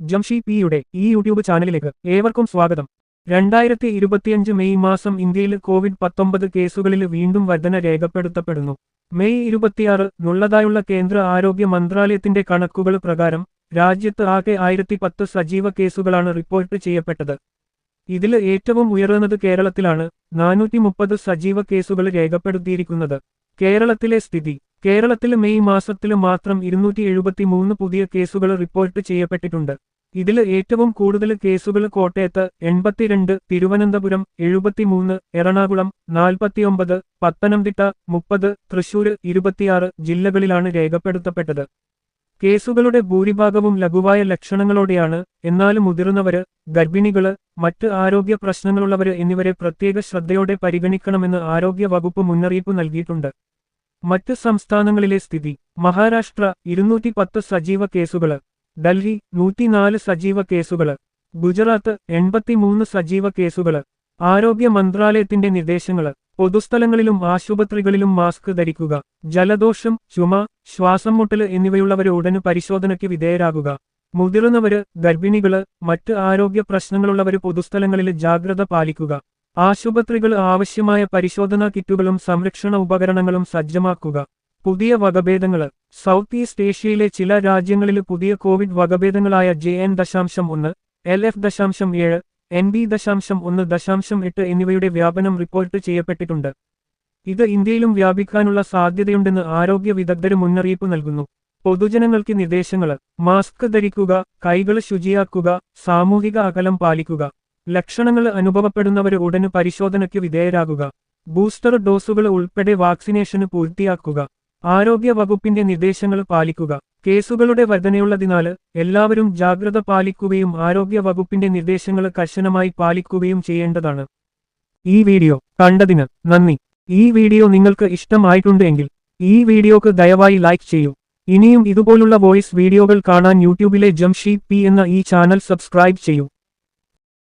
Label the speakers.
Speaker 1: ജംഷി പിയുടെ ഈ യൂട്യൂബ് ചാനലിലേക്ക് ഏവർക്കും സ്വാഗതം. രണ്ടായിരത്തി ഇരുപത്തിയഞ്ച് മെയ് മാസം ഇന്ത്യയിൽ കോവിഡ് പത്തൊമ്പത് കേസുകളിൽ വീണ്ടും വർധന രേഖപ്പെടുത്തപ്പെടുന്നു. മെയ് ഇരുപത്തിയാറ് നുള്ളതായുള്ള കേന്ദ്ര ആരോഗ്യ മന്ത്രാലയത്തിന്റെ കണക്കുകൾ പ്രകാരം രാജ്യത്ത് ആകെ ആയിരത്തി പത്ത് സജീവ കേസുകളാണ് റിപ്പോർട്ട് ചെയ്യപ്പെട്ടത്. ഇതിൽ ഏറ്റവും ഉയർന്നത് കേരളത്തിലാണ് നാനൂറ്റി സജീവ കേസുകൾ രേഖപ്പെടുത്തിയിരിക്കുന്നത്. കേരളത്തിലെ സ്ഥിതി കേരളത്തിൽ മെയ് മാസത്തിൽ മാത്രം ഇരുന്നൂറ്റി എഴുപത്തിമൂന്ന് പുതിയ കേസുകൾ റിപ്പോർട്ട് ചെയ്യപ്പെട്ടിട്ടുണ്ട്. ഇതിൽ ഏറ്റവും കൂടുതൽ കേസുകൾ കോട്ടയത്ത് എൺപത്തിരണ്ട് തിരുവനന്തപുരം എഴുപത്തിമൂന്ന് എറണാകുളം നാൽപ്പത്തിയൊമ്പത് പത്തനംതിട്ട മുപ്പത് തൃശൂർ ഇരുപത്തിയാറ് ജില്ലകളിലാണ് രേഖപ്പെടുത്തപ്പെട്ടത്. കേസുകളുടെ ഭൂരിഭാഗവും ലഘുവായ ലക്ഷണങ്ങളോടെയാണ്. എന്നാൽ മുതിർന്നവര് ഗർഭിണികൾ മറ്റ് ആരോഗ്യ പ്രശ്നങ്ങളുള്ളവര് എന്നിവരെ പ്രത്യേക ശ്രദ്ധയോടെ പരിഗണിക്കണമെന്ന് ആരോഗ്യ വകുപ്പ് മുന്നറിയിപ്പ് നൽകിയിട്ടുണ്ട്. മറ്റ് സംസ്ഥാനങ്ങളിലെ സ്ഥിതി. മഹാരാഷ്ട്ര ഇരുന്നൂറ്റി പത്ത് സജീവ കേസുകൾ ഡൽഹി നൂറ്റിനാല് സജീവ കേസുകൾ ഗുജറാത്ത് എൺപത്തിമൂന്ന് സജീവ കേസുകൾ ആരോഗ്യ മന്ത്രാലയത്തിന്റെ നിർദ്ദേശങ്ങൾ പൊതുസ്ഥലങ്ങളിലും ആശുപത്രികളിലും മാസ്ക് ധരിക്കുക. ജലദോഷം ചുമ ശ്വാസം മുട്ടൽ എന്നിവയുള്ളവർ ഉടന് പരിശോധനയ്ക്ക് വിധേയരാകുക. മുതിർന്നവര് ഗർഭിണികൾ മറ്റ് ആരോഗ്യ പ്രശ്നങ്ങളുള്ളവര് പൊതുസ്ഥലങ്ങളിൽ ജാഗ്രത പാലിക്കുക. ആശുപത്രികൾ ആവശ്യമായ പരിശോധനാ കിറ്റുകളും സംരക്ഷണ ഉപകരണങ്ങളും സജ്ജമാക്കുക. പുതിയ വകഭേദങ്ങൾ സൗത്ത് ഈസ്റ്റ് ഏഷ്യയിലെ ചില രാജ്യങ്ങളിൽ പുതിയ കോവിഡ് വകഭേദങ്ങളായ ജെ എൻ ദശാംശം ഒന്ന് എൽ എഫ് ദശാംശം ഏഴ് എൻ ബി ദശാംശം ഒന്ന് ദശാംശം എട്ട് എന്നിവയുടെ വ്യാപനം റിപ്പോർട്ട് ചെയ്യപ്പെട്ടിട്ടുണ്ട്. ഇത് ഇന്ത്യയിലും വ്യാപിക്കാനുള്ള സാധ്യതയുണ്ടെന്ന് ആരോഗ്യ വിദഗ്ധർ മുന്നറിയിപ്പ് നൽകുന്നു. പൊതുജനങ്ങൾക്ക് നിർദ്ദേശങ്ങൾ മാസ്ക് ധരിക്കുക കൈകൾ ശുചിയാക്കുക സാമൂഹിക അകലം പാലിക്കുക. ലക്ഷണങ്ങൾ അനുഭവപ്പെടുന്നവർ ഉടന് പരിശോധനയ്ക്ക് വിധേയരാകുക. ബൂസ്റ്റർ ഡോസുകൾ ഉൾപ്പെടെ വാക്സിനേഷന് പൂർത്തിയാക്കുക. ആരോഗ്യ വകുപ്പിന്റെ നിർദ്ദേശങ്ങൾ പാലിക്കുക. കേസുകളുടെ വർധനയുള്ളതിനാൽ എല്ലാവരും ജാഗ്രത പാലിക്കുകയും ആരോഗ്യ വകുപ്പിന്റെ നിർദ്ദേശങ്ങൾ കർശനമായി പാലിക്കുകയും ചെയ്യേണ്ടതാണ്. ഈ വീഡിയോ കണ്ടതിന് നന്ദി. ഈ വീഡിയോ നിങ്ങൾക്ക് ഇഷ്ടമായിട്ടുണ്ടെങ്കിൽ ഈ വീഡിയോക്ക് ദയവായി ലൈക്ക് ചെയ്യൂ. ഇനിയും ഇതുപോലുള്ള വോയിസ് വീഡിയോകൾ കാണാൻ യൂട്യൂബിലെ ജംഷീദ് പി എന്ന ഈ ചാനൽ സബ്സ്ക്രൈബ് ചെയ്യൂ.